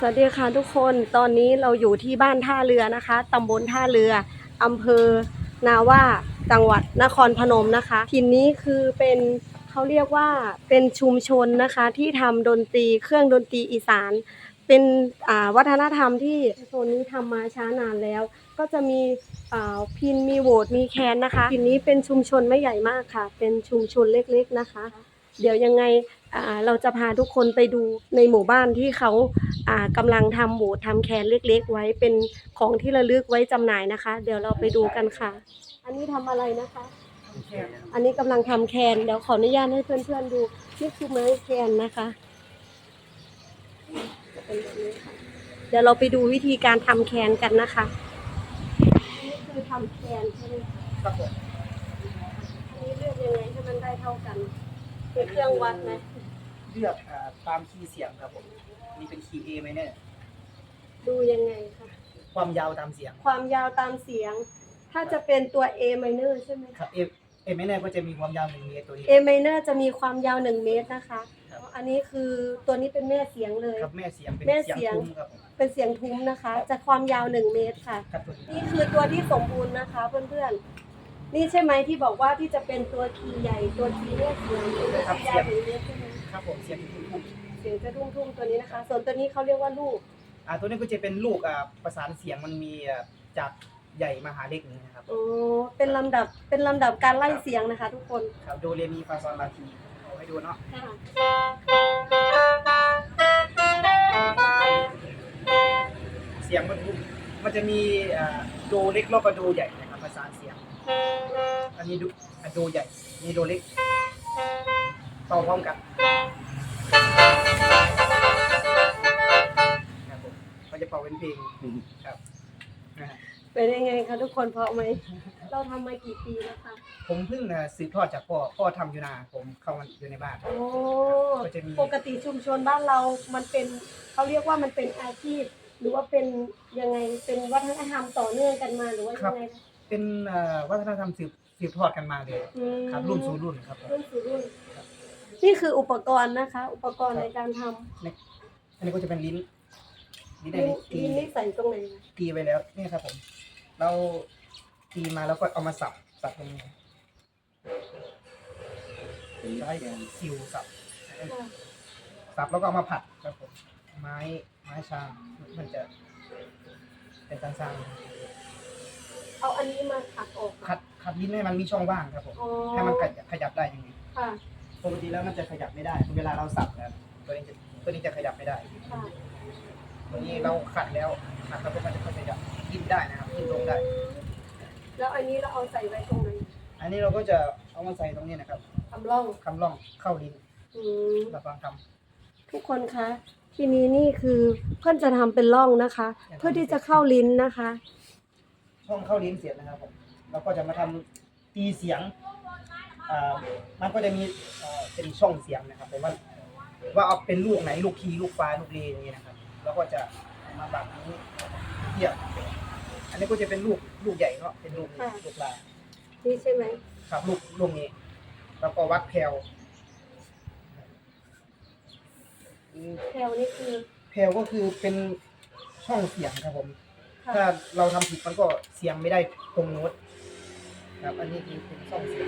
สวัสดีค่ะทุกคน ตอนนี้เราอยู่ที่บ้านท่าเรือนะคะตำบลท่าเรืออำเภอ นาว่า จังหวัดนครพนมนะคะทีนี้คือเป็นเขาเรียกว่าเป็นชุมชนนะคะที่ทำดนตรีเครื่องดนตรีอีสาน เป็นวัฒนธรรมที่โซนนี้ทำมาช้านานแล้ว ก็จะมีพินมีโหวตมีแคนนะคะทีนี้เป็นชุมชนไม่ใหญ่มากค่ะ เป็นชุมชนเล็กๆนะคะ เดี๋ยวยังไง เราจะพาทุกคนไปดูในหมู่บ้านที่เขาากำลังทำโบสถ์ทำแคนเล็กๆ ไว้เป็นของที่ระลึกไว้จำหน่ายนะคะ เดี๋ยวเราไปดูกันค่ะ อันนี้ทำอะไรนะคะ อันนี้กำลังทำแคนเดี๋ยวขออนุญาตให้เพื่อนๆดูนี่คือไม้แคนนะคะจะเป็นแบบนี้ค่ะเดี๋ยวเราไปดูวิธีการทำแคนกันนะคะนี่คือทำแคนใช่ไหมคะครับผมอันนี้เลือกยังไงให้มันได้เท่ากัน เป็นเครื่องวัดไหมเลือกอ่าตามคีย์เสียงครับผมนี่เป็นคีย์ A ไหมเนี่ยดูยังไงคะความยาวตามเสียงความยาวตามเสียง ถ้าจะเป็นตัว A minor ใช่ไหมครับ A A ไหมเนี่ยก็จะมีความยาวหนึ่งเมตรตัวนี้ A minor จะมีความยาว 1 เมตรนะคะ ครับ อันนี้คือตัวนี้เป็นแม่เสียงเลย ครับแม่เสียงเป็นแม่เสียงเสียงทุ้มครับผมเป็นเสียงทุ้มนะคะ จะความยาว 1 เมตรค่ะ ครับตัวนี้นี่คือตัวที่สมบูรณ์นะคะเพื่อนๆ นี่ใช่ไหมที่บอกว่าที่จะเป็นตัวคีย์ใหญ่ตัวคีย์เสียงเป็นความยาวหนึ่งเมตรใช่ไหมครับผมเสียงทุ้มเสียงจะทุ่มๆตัวนี้นะคะ ส่วนตัวนี้เขาเรียกว่าลูกอ่าตัวนี้ก็จะเป็นลูกอ่าประสานเสียงมันมีอ่าจากใหญ่มาหาเล็กนี้นะครับโอ้เป็นลำดับเป็นลำดับการไล่เสียงนะคะ ทุกคนครับโดเรมีฟาซอลลาทีเอาให้ดูเนาะเสียงมันทุ้มมันจะมีอ่าโดเล็กแล้วก็โดใหญ่นะครับประสานเสียง อันนี้ดูอะโดใหญ่มีโดเล็กเป่าพร้อมกันครับผมมันจะเป่าเป็นเพลงครับนะฮะเป็นยังไงคะทุกคนเพราะไหม เราทำมากี่ปีแล้วคะ ผมเพิ่งอะสืบทอดจากพ่อพ่อทำอยู่นาผมเข้ามาอยู่ในบ้าน โอ้ ก็จะมี ปกติชุมชนบ้านเรา มันเป็น เขาเรียกว่ามันเป็นอาชีพ หรือว่าเป็นยังไง เป็นวัฒนธรรมต่อเนื่องกันมาหรือว่ายังไงคะ เป็นเอ่อวัฒนธรรมสืบสืบทอดกันมาเลยอืมครับรุ่นสู่รุ่นครับผมรุ่นสู่รุ่นนี่คืออุปกรณ์นะคะ อุปกรณ์ในการทอันนี้ก็จะเป็นลิ้นลิ้นำได้นี่ตีนี่นี่ใส่ตรงไหนคะตีไว้แล้วนี่ครับผม เราตีมาแล้วก็เอามาสับสับตรงนี้ใช้ซิวสับสับแล้วก็เอามาผัดครับผมไม้ไม้ชามมันจะเป็นตันซาง เอาอันนี้มาขัดออกขัดขัดลิ้นให้มันมีช่องว่างครับผม อ๋อให้มันขยับขยับได้อย่างนี้ค่ะปกติแล้วมันจะขยับไม่ได้ เวลาเราสับนะตัวนี้จะตัวนี้จะขยับไม่ได้ ค่ะตัวนี้เราขัดแล้วขัดแล้วก็มันจะขยับยิ้มได้นะครับยิ้มลงได้ แล้วอันนี้เราเอาใส่ไว้ตรงไหนอันนี้เราก็จะเอามาใส่ตรงนี้นะครับทำร่องคำร่องเข้าลิ้นอืมเราฟังคทุกคนคะ ทีนี้นี่คือเพื่อนจะทำเป็นร่องนะคะ เพื่อที่จะเข้าลิ้นนะคะำ ช่องเข้าลิ้นเสียงนะครับผมเราก็จะมาทำตีเสียงอ่ามันก็จะมีเอ่อเป็นช่องเสียงนะครับผมว่าว่าเอาเป็นลูกไหนลูกคีลูกฟ้าลูกเรอย่างนี้นะครับเราก็จะมาแบบนี้เทียบอันนี้ก็จะเป็นลูกลูกใหญ่เนาะเป็นลูกค่ะลูกลายนี่ใช่ไหมครับลูกลูกนี้แล้วก็วัดแพลวอืมแถวนี่คือแพลวก็คือเป็นช่องเสียงครับผมค่ะ ถ้าเราทำผิดมันก็เสียงไม่ได้ตรงโน้ตครับ อันนี้คือเป็นช่องเสียง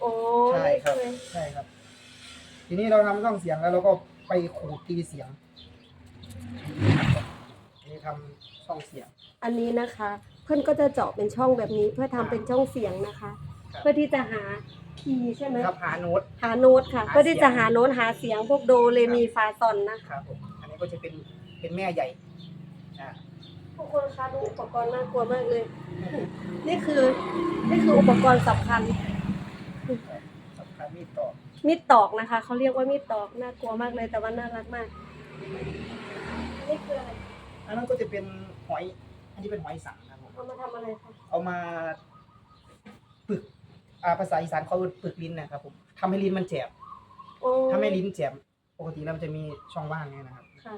โอ้ใช่นี่ครับใช่ไหมใช่ครับ ทีนี้เราทำช่องเสียงแล้วเราก็ไปขูดตีเสียงอันนี้ทำช่องเสียง อันนี้นะคะ เพื่อนก็จะเจาะเป็นช่องแบบนี้ เพื่อทำเป็นช่องเสียงนะคะ ครับ เพื่อที่จะหาคีย์ใช่ไหมครับหาโน้ต หาโน้ตค่ะ หาเพื่อที่จะเสียงหาโน้ตหาเสียงพวกโดเรมีฟาซอนนะคะ ครับผมอันนี้ก็จะเป็นเป็นแม่ใหญ่อ่า ทุกคนคะดูอุปกรณ์น่ากลัวมากเลย นี่คือนี่คืออุปกรณ์สำคัญ สำคัญมีดต่อมีดตอกนะคะ เขาเรียกว่ามีดตอกน่ากลัวมากเลยแต่ว่าน่ารักมาก นี่คืออะไร อันนั้นก็จะเป็นหอย อันนี้เป็นหอยสังครับผมเอามาทำอะไรคะเอามาปึกอ่าภาษาอีสานเขาปึกลิ้นนะครับผมทำให้ลิ้นมันแจบโอ้ถ้าไม่ลิ้นแจบปกติแล้วมันจะมีช่องว่างไงนะครับ ค่ะ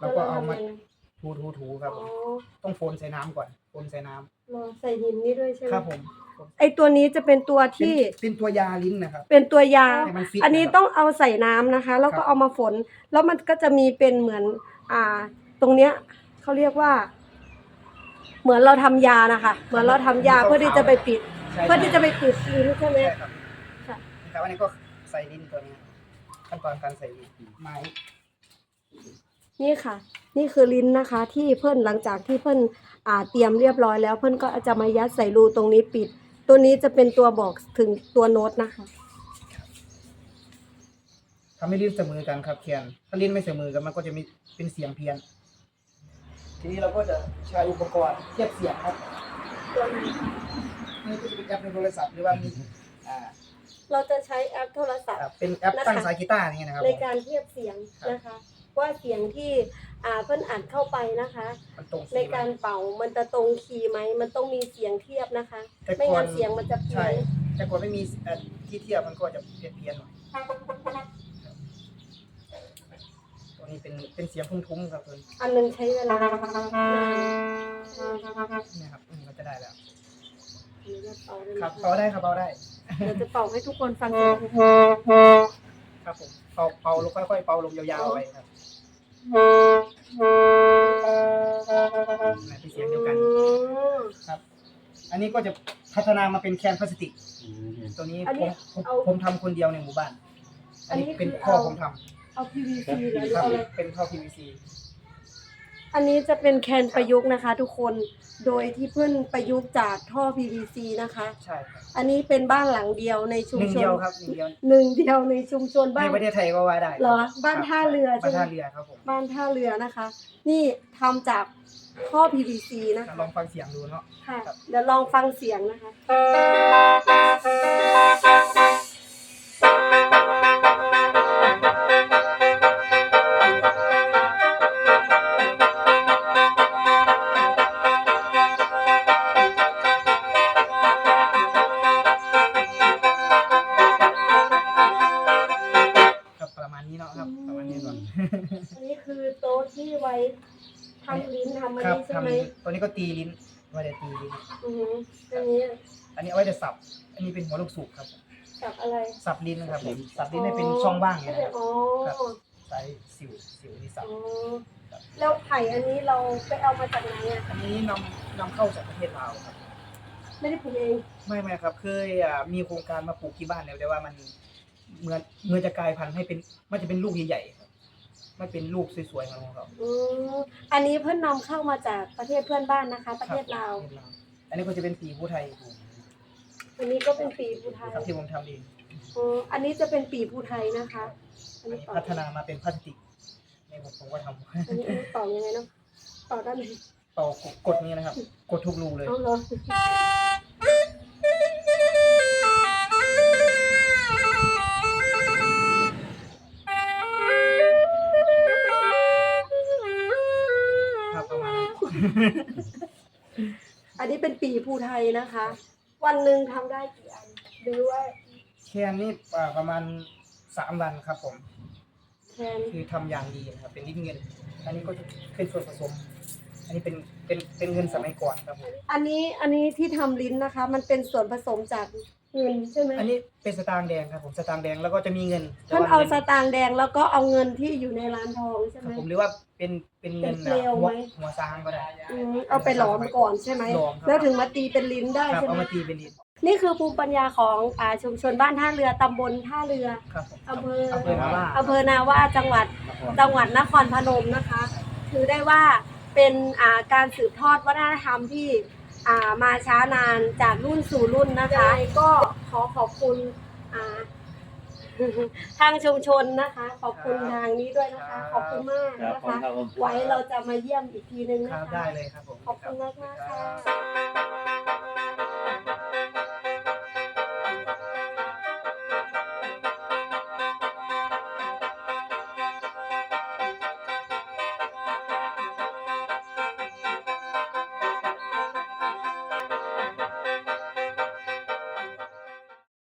แล้วก็เอามาแล้วรทำยังไง ถูถูถูครับผอ๋มอต้องโฟนใส่น้ำก่อนคนใส่น้ำรอใส่หินนี่ด้วยใช่ไหมครับผมไอตัวนี้จะเป็นตัวเป็นที่เป็นตัวยาลิ้นนะครับ เป็นตัวยา ให้มันฟิตอันนี้นะครับต้องเอาใส่น้ำนะคะ แล้วก็ครับเอามาฝน แล้วมันก็จะมีเป็นเหมือน อ่า ตรงเนี้ยเขาเรียกว่า เหมือนเราทำยานะคะ เหมือนเราทำยาเพื่อที่จะไปปิด ใช่เพื่อที่จะไปปิดลิ้นใช่ไหม ใช่ครับค่ะ นะครับอันนี้ก็ใส่ลิ้นตัวนี้ขั้นตอนการใส่ลิ้นไม้ นี่ค่ะ นี่คือลิ้นนะคะที่เพื่อนหลังจากที่เพื่อนอ่าเตรียมเรียบร้อยแล้ว เพื่อนก็จะมายัดใส่รูตรงนี้ปิด ตัวนี้จะเป็นตัวบอกถึงตัวโน้ตนะคะ ทำให้ลิ้นเสมอกันครับเคียน ถ้าลิ้นไม่เสมอกันมันก็จะมีเป็นเสียงเพี้ยน ทีนี้เราก็จะใช้อุปกรณ์เทียบเสียงครับนี่ก็จะเป็นแอปในโทรศัพท์หรือว่ามีอ่าเราจะใช้แอปโทรศัพท์ อ่าเป็นแอปตั้งสายกีตาร์นี่นะครับในผม การเทียบเสียงนะคะ ว่าเสียงที่อ่าเพื่อนอัดเข้าไปนะคะ มันตรงในการเป่ามันจะตรงคีย์ไหม มันต้องมีเสียงเทียบนะคะ แต่ไม่ก่องั้นเสียงมันจะเพี้ใช่ยนแต่ก่อนไม่มีเอ่อที่เทียบมันก็จะเพี้ยนเพี้ยนๆหน่อยตัวนี้เป็นเป็นเสียงทุ้มๆครับเพื่อนอันหนึงใช้เวลานานนี่ครับนี่ก็จะได้แล้วอันนี้ก็เป่าได้ครับเป่าได้ครับเป่าได้ เดี๋ยวจะเป่าให้ทุกคนฟังกัน ครับผมเป่าเป่าลงค่อยๆเป่าลงยาวๆไปครับนะเป็นเสียงเดียวกันครับ อันนี้ก็จะพัฒนามาเป็นแคนพลาสติก ตัวนี้อันผนี้มผมเอาผมทำคนเดียวในหมู่บ้าน อันนี้อันนี้เป็นคือพ่อเอา ผมทเอา PVC เหรอหำรือครับเอาอะไรเป็นท่อ PVC อันนี้จะเป็นแคนประยุกต์นะคะ ทุกคน โดยที่เพื่อนประยุกต์จากท่อ PVC นะคะ ใช่ครับอันนี้เป็นบ้านหลังเดียวในชุมหนึ่งชนเดียวครับหนึ่งเดียวหนึ่งเดียวในชุมชนในบ้านประเทศไทยก็ว่าได้เหรอคบ้านท่าเรือใช่บ้านไหม ท่าเรือครับผมบ้านท่าเรือนะคะ นี่ทำจากท่อ PVC นะคะลองฟังเสียงดูเนาะ ค่ะครับเดี๋ยวลองฟังเสียงนะคะครั เนาะครับประมาณนี้ก่อนอันนี้คือโต๊ะที่ไว้ทำลิ้นทำอันครับนี้ใช่ทำไหมนี้ตัวนี้ก็ตีลิ้นไว้แต่ตีลิ้น อือหืออันนี้อันนี้เอาไว้แต่สับ อันนี้เป็นหัวลูกสูบครับกับอะไรสับลิ้นนะครับผมสับลิ้นให้เป็นช่องว่างอย่างเงี้ยนะครับอ๋อครับใช้สิวสิวนี่สับ อ๋อแล้วไผ่อันนี้เราไปเอามาจากไหนอะอันนี้นำนำเข้าจากประเทศลาวครับ ไม่ได้ปลูกเองไม่ไม่ครับเคยอ่ามีโครงการมาปลูกที่บ้านแล้วแต่ว่ามัน เหมือนเหมือนจะกลายพันธุ์ให้เป็นมันจะเป็นลูกใหญ่ๆครับไม่เป็นลูกสวยๆของเขาอืมอันนี้เพิ่นนำเข้ามาจากประเทศเพื่อนบ้านนะคะ ประเทศลาวประเทศลาวอันนี้ก็จะเป็นปีผู้ไทยอันนี้ก็เป็นปีภูไทยครับที่ผมทำเองอ๋ออันนี้จะเป็นปีภูไทยนะคะ อัอันนนี้นี้เป่าพัฒนามาเป็นพลาสติกนี่ผมผมก็ทอันนี้อันนี้เป่ายังไงเนาะเป่าด้านไหนำเป่ากดนี้นะครับ กดทุกรูเลย เอาเหรอ เป็นปีภูไทยนะคะ วันหนึ่งทำได้กี่อันหรือว่าแคนนี่อ่าประมาณสามวันครับผมแทนคือทำอย่างดีนะครับเป็นลิ้นเงิน อันนี้ก็จะเป็นส่วนผสม อันนี้เป็นเป็นเป็นเงินสมัยก่อนครับผมอันนี้อันนี้ที่ทำลิ้นนะคะ มันเป็นส่วนผสมจาก เงินใช่ไหมอันนี้เป็นสตางค์แดงครับผมสตางค์แดงแล้วก็จะมีเงินแต่ท่านว่เอางิสตางค์แดงแล้วก็เอาเงินที่อยู่ในร้านทองใช่คไหมรับผมหรือว่าเป็นเป็นเงินเป็นเปลวหัวไหม หัวซางก็ได้ อืมเอาไปหลอมก่อนใช่ไหม หลอมครับ แล้วถึงมาตีเป็นลิ้นได้ครับใช่เอาไหมมาตีเป็นลิ้นนี่คือภูมิปัญญาของอ่าชุมชนบ้านท่าเรือตำบลท่าเรือ ครับผมอำเภออำเภอนาว่าอำเภอนาว่าจังหวัดจังหวัดนครพนมนะคะ ถือได้ว่าเป็นอ่าการสืบทอดวัฒนธรรมที่ อ่ามาช้านานจากรุ่นสู่รุ่นนะคะก็ขอขอบคุณอ่าทางชุมชนนะคะ ขอบคุณทางนี้ด้วยนะคะ ขอบคุณมากครับนะผมคะครับผมไว้เราจะมาเยี่ยมอีกทีนึงคนะรับคะได้เลยครับผมขอบคุณมากมากๆครัค่ะบ